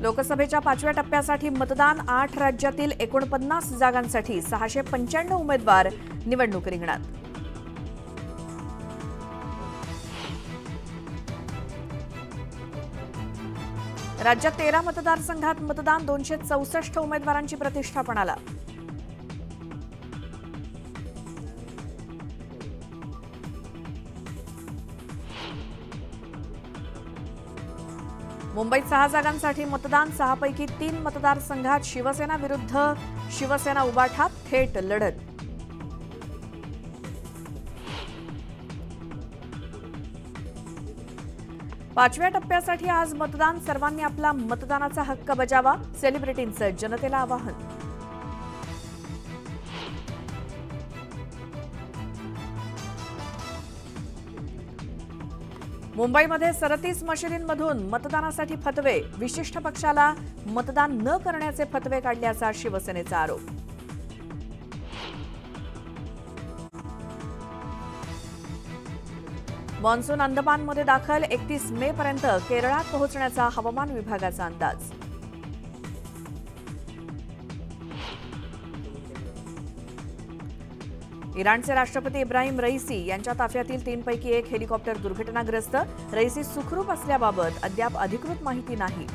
लोकसभेच्या पाचव्या टप्प्यासाठी मतदान आठ राज्यातील एकोणपन्नास जागांसाठी सहाशे पंच्याण्णव उमेदवार निवडणूक रिंगणात. राज्यात तेरा मतदारसंघात मतदान दोनशे चौसष्ट उमेदवारांची प्रतिष्ठापणाला. मुंबईत सहा जागांसाठी मतदान सहापैकी तीन मतदारसंघात शिवसेना विरुद्ध शिवसेना उबाठा थेट लढत. पाचव्या टप्प्यासाठी आज मतदान सर्वांनी आपला मतदानाचा हक्क बजावा सेलिब्रिटींचं जनतेला आवाहन. मुंबईमध्ये सरतीस मशिदींमधून मतदानासाठी फतवे. विशिष्ट पक्षाला मतदान न करण्याचे फतवे काढल्याचा शिवसेनेचा आरोप. मान्सून अंदमानमध्ये दाखल एकतीस मे पर्यंत केरळात पोहोचण्याचा हवामान विभागाचा अंदाज. इराणचे राष्ट्रपती इब्राहिम रईसी यांच्या ताफ्यातील तीनपैकी एक हेलिकॉप्टर दुर्घटनाग्रस्त रईसी सुखरूप असल्याबाबत अद्याप अधिकृत माहिती नाही.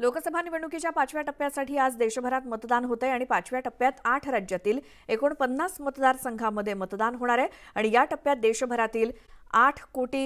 लोकसभा निवडणुकीच्या पाचव्या टप्प्यासाठी आज देशभरात मतदान होत आहे आणि पाचव्या टप्प्यात आठ राज्यातील एकोणपन्नास मतदारसंघामध्ये मतदान होणार आहे. आणि या टप्प्यात देशभरातील आठ कोटी